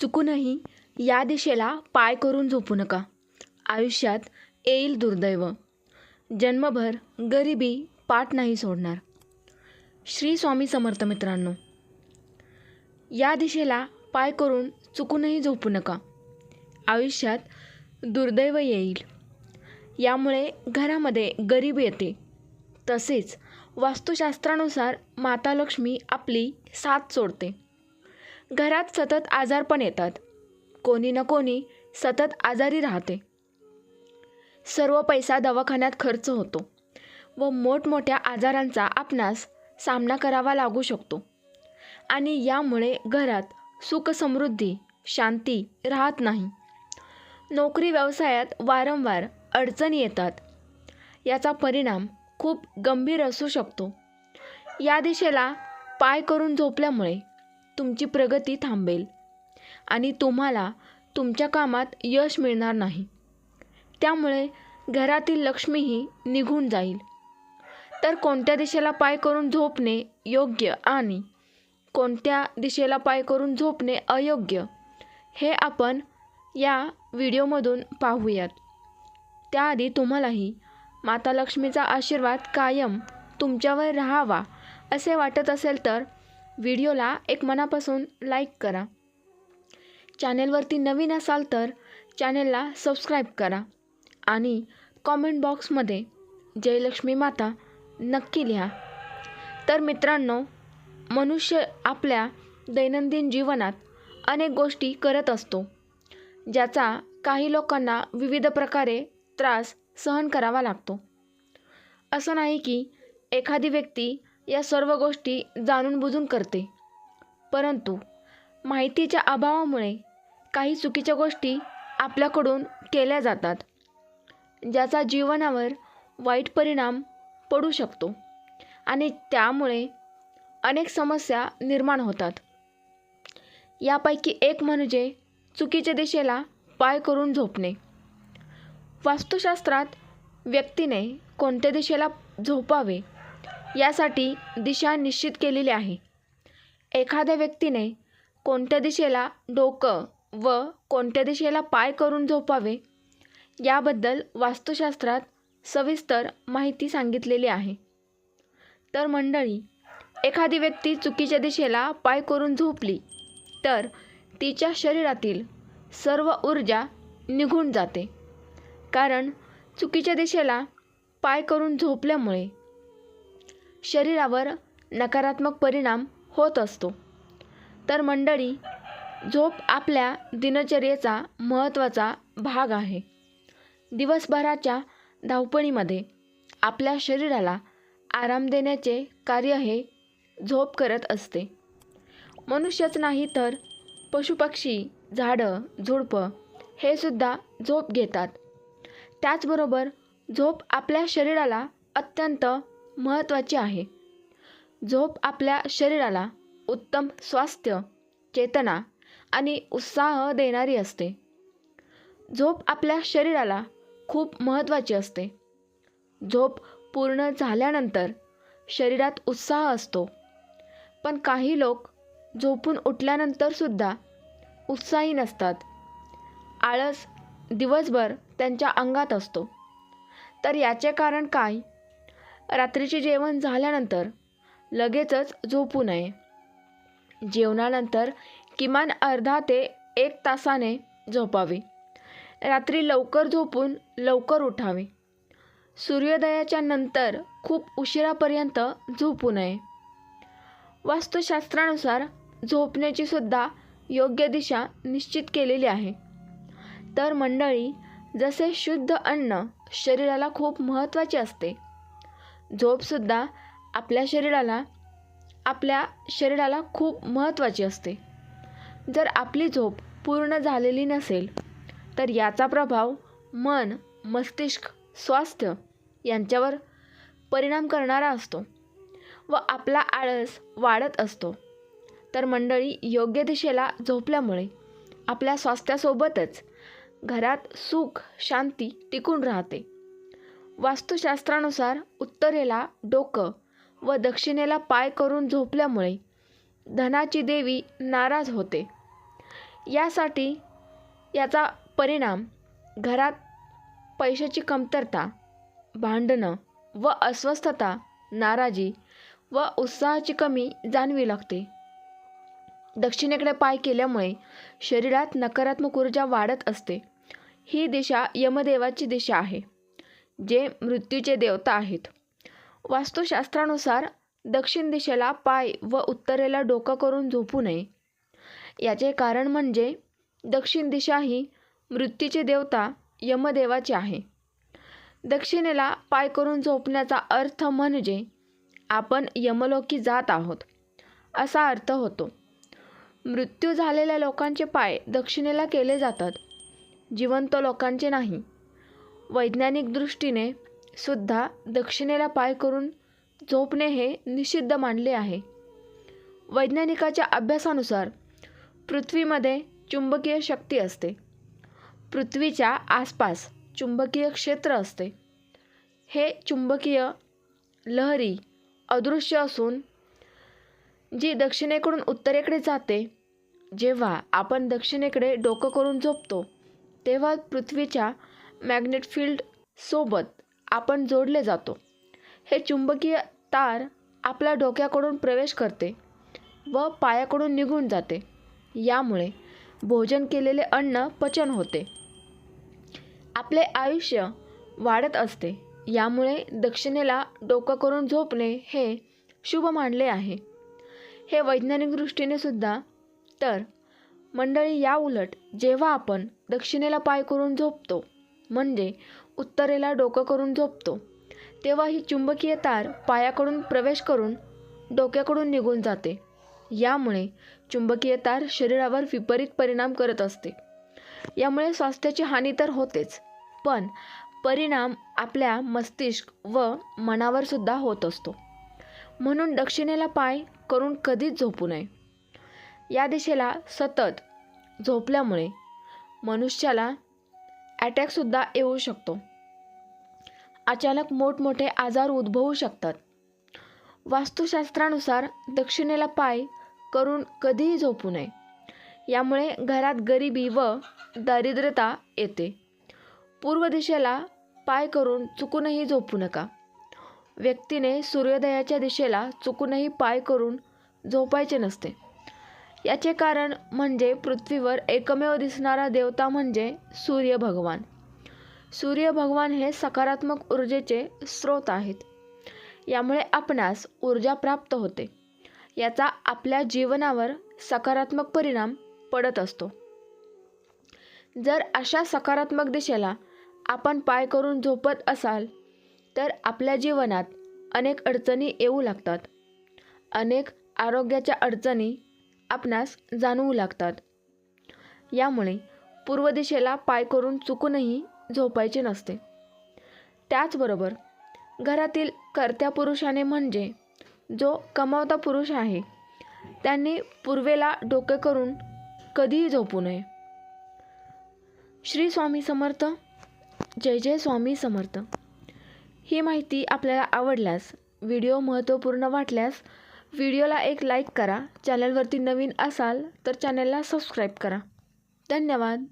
चुकूनही या दिशेला पाय करून झोपू नका. आयुष्यात येईल दुर्दैव. जन्मभर गरिबी पाठ नाही सोडणार. श्री स्वामी समर्थ मित्रांनो या दिशेला पाय करून चुकूनही झोपू नका. आयुष्यात दुर्दैव येईल. यामुळे घरामध्ये गरीब येते. तसेच वास्तुशास्त्रानुसार माता लक्ष्मी आपली साथ सोडते. घरात सतत आजारपण येतात. कोणी ना कोणी सतत आजारी राहते. सर्व पैसा दवाखान्यात खर्च होतो व मोठमोठ्या आजारांचा आपणास सामना करावा लागू शकतो. आणि यामुळे घरात सुखसमृद्धी शांती राहत नाही. नोकरी व्यवसायात वारंवार अडचणी येतात. याचा परिणाम खूप गंभीर असू शकतो. या दिशेला पाय करून झोपल्यामुळे तुमची प्रगती थांबेल आणि तुम्हाला तुमच्या कामात यश मिळणार नाही. त्यामुळे घरातील लक्ष्मीही निघून जाईल. तर कोणत्या दिशेला पाय करून झोपणे योग्य आणि कोणत्या दिशेला पाय करून झोपणे अयोग्य हे आपण या व्हिडिओमधून पाहूयात. त्याआधी तुम्हालाही माता लक्ष्मीचा आशीर्वाद कायम तुमच्यावर राहावा असे वाटत असेल तर व्हिडिओला एक मनापासून लाईक करा. चॅनेलवरती नवीन असाल तर चॅनेलला सबस्क्राईब करा आणि कॉमेंट बॉक्समध्ये जयलक्ष्मी माता नक्की लिहा. तर मित्रांनो मनुष्य आपल्या दैनंदिन जीवनात अनेक गोष्टी करत असतो ज्याचा काही लोकांना विविध प्रकारे त्रास सहन करावा लागतो. असं नाही की एखादी व्यक्ती या सर्व गोष्टी जाणून बुजून करते. परंतु माहितीच्या अभावामुळे काही चुकीच्या गोष्टी आपल्याकडून केल्या जातात ज्याचा जीवनावर वाईट परिणाम पडू शकतो आणि त्यामुळे अनेक समस्या निर्माण होतात. यापैकी एक म्हणजे चुकीच्या दिशेला पाय करून झोपणे. वास्तुशास्त्रात व्यक्तीने कोणत्या दिशेला झोपावे यासाठी दिशा निश्चित केलेली आहे. एखाद्या व्यक्तीने कोणत्या दिशेला डोकं व कोणत्या दिशेला पाय करून झोपावे याबद्दल वास्तुशास्त्रात सविस्तर माहिती सांगितलेली आहे. तर मंडळी एखादी व्यक्ती चुकीच्या दिशेला पाय करून झोपली तर तिच्या शरीरातील सर्व ऊर्जा निघून जाते. कारण चुकीच्या दिशेला पाय करून झोपल्यामुळे शरीरावर नकारात्मक परिणाम होत असतो. तर मंडळी झोप आपल्या दिनचर्येचा महत्त्वाचा भाग आहे. दिवसभराच्या धावपळीमध्ये आपल्या शरीराला आराम देण्याचे कार्य हे झोप करत असते. मनुष्यच नाही तर पशुपक्षी झाडं झुडपं हे सुद्धा झोप घेतात. त्याचबरोबर झोप आपल्या शरीराला अत्यंत महत्त्वाची आहे. झोप आपल्या शरीराला उत्तम स्वास्थ्य चेतना आणि उत्साह देणारी असते. झोप आपल्या शरीराला खूप महत्त्वाची असते. झोप पूर्ण झाल्यानंतर शरीरात उत्साह असतो. पण काही लोक झोपून उठल्यानंतरसुद्धा उत्साही नसतात. आळस दिवसभर त्यांच्या अंगात असतो. तर याचे कारण काय? रात्रीचे जेवण झाल्यानंतर लगेचच झोपू नये. जेवणानंतर किमान अर्धा ते एक तासाने झोपावे. रात्री लवकर झोपून लवकर उठावे. सूर्योदयाच्या नंतर खूप उशिरापर्यंत झोपू नये. वास्तुशास्त्रानुसार झोपण्याची सुद्धा योग्य दिशा निश्चित केलेली आहे. तर मंडळी जसे शुद्ध अन्न शरीराला खूप महत्त्वाचे असते झोपसुद्धा आपल्या शरीराला आपल्या शरीराला खूप महत्त्वाची असते. जर आपली झोप पूर्ण झालेली नसेल तर याचा प्रभाव मन मस्तिष्क स्वास्थ्य यांच्यावर परिणाम करणारा असतो व आपला आळस वाढत असतो. तर मंडळी योग्य दिशेला झोपल्यामुळे आपल्या स्वास्थ्यासोबतच घरात सुख शांती टिकून राहते. वास्तुशास्त्रानुसार उत्तरेला डोकं व दक्षिणेला पाय करून झोपल्यामुळे धनाची देवी नाराज होते. यासाठी याचा परिणाम घरात पैशाची कमतरता भांडणं व अस्वस्थता नाराजी व उत्साहाची कमी जाणवी लागते. दक्षिणेकडे पाय केल्यामुळे शरीरात नकारात्मक ऊर्जा वाढत असते. ही दिशा यमदेवाची दिशा आहे. जे मृत्यूचे देवता आहेत. वास्तुशास्त्रानुसार दक्षिण दिशेला पाय व उत्तरेला डोकं करून झोपू नये. याचे कारण म्हणजे दक्षिण दिशा ही मृत्यूची देवता यमदेवाची आहे. दक्षिणेला पाय करून झोपण्याचा अर्थ म्हणजे आपण यमलोकी जात आहोत असा अर्थ होतो. मृत्यू झालेल्या लोकांचे पाय दक्षिणेला केले जातात जिवंत लोकांचे नाही. वैज्ञानिक दृष्टीने सुद्धा दक्षिणेला पाय करून झोपणे हे निषिद्ध मानले आहे. वैज्ञानिकाच्या अभ्यासानुसार पृथ्वीमध्ये चुंबकीय शक्ती असते. पृथ्वीच्या आसपास चुंबकीय क्षेत्र असते. हे चुंबकीय लहरी अदृश्य असून जी दक्षिणेकडून उत्तरेकडे जाते जेव्हा आपण दक्षिणेकडे डोकं करून झोपतो तेव्हा पृथ्वीच्या मॅग्नेट फील्ड सोबत आपण जोडले जातो. हे चुंबकीय तार आपल्या डोक्याकडून प्रवेश करते व पायाकडून निघून जाते. यामुळे भोजन केलेले अन्न पचन होते. आपले आयुष्य वाढत असते. यामुळे दक्षिणेला डोकं करून झोपणे हे शुभ मानले आहे. हे वैज्ञानिक दृष्टीने सुद्धा. तर मंडळी या उलट जेव्हा आपण दक्षिणेला पाय करून झोपतो म्हणजे उत्तरेला डोकं करून झोपतो. तेव्हा ही चुंबकीय तार पायाकडून प्रवेश करून डोक्याकडून निघून जाते. यामुळे चुंबकीय तार शरीरावर विपरीत परिणाम करत असते. यामुळे स्वास्थ्याची हानी तर होतेच पण परिणाम आपल्या मस्तिष्क व मनावर सुद्धा होत असतो. म्हणून दक्षिणेला पाय करून कधीच झोपू नये. या दिशेला सतत झोपल्यामुळे मनुष्याला अटॅकसुद्धा येऊ शकतो. अचानक मोठमोठे आजार उद्भवू शकतात. वास्तुशास्त्रानुसार दक्षिणेला पाय करून कधीही झोपू नये. यामुळे घरात गरिबी व दारिद्र्यता येते. पूर्व दिशेला पाय करून चुकूनही झोपू नका. व्यक्तीने सूर्योदयाच्या दिशेला चुकूनही पाय करून झोपायचे नसते. याचे कारण म्हणजे पृथ्वीवर एकमेव दिसणारा देवता म्हणजे सूर्य भगवान. सूर्य भगवान हे सकारात्मक ऊर्जेचे स्रोत आहेत. यामुळे आपणास ऊर्जा प्राप्त होते. याचा आपल्या जीवनावर सकारात्मक परिणाम पडत असतो. जर अशा सकारात्मक दिशेला आपण पाय करून झोपत असाल तर आपल्या जीवनात अनेक अडचणी येऊ लागतात. अनेक आरोग्याच्या अडचणी आपणास जाणवू लागतात. यामुळे पूर्व दिशेला पाय करून चुकूनही झोपायचे नसते. त्याचबरोबर घरातील कर्त्या पुरुषाने म्हणजे जो कमावता पुरुष आहे त्यांनी पूर्वेला डोके करून कधीही झोपू नये. श्री स्वामी समर्थ जय जय स्वामी समर्थ. ही माहिती आपल्याला आवडल्यास व्हिडिओ महत्त्वपूर्ण वाटल्यास व्हिडिओला एक लाईक करा. चॅनलवरती नवीन असाल तर चॅनलला सबस्क्राईब करा. धन्यवाद.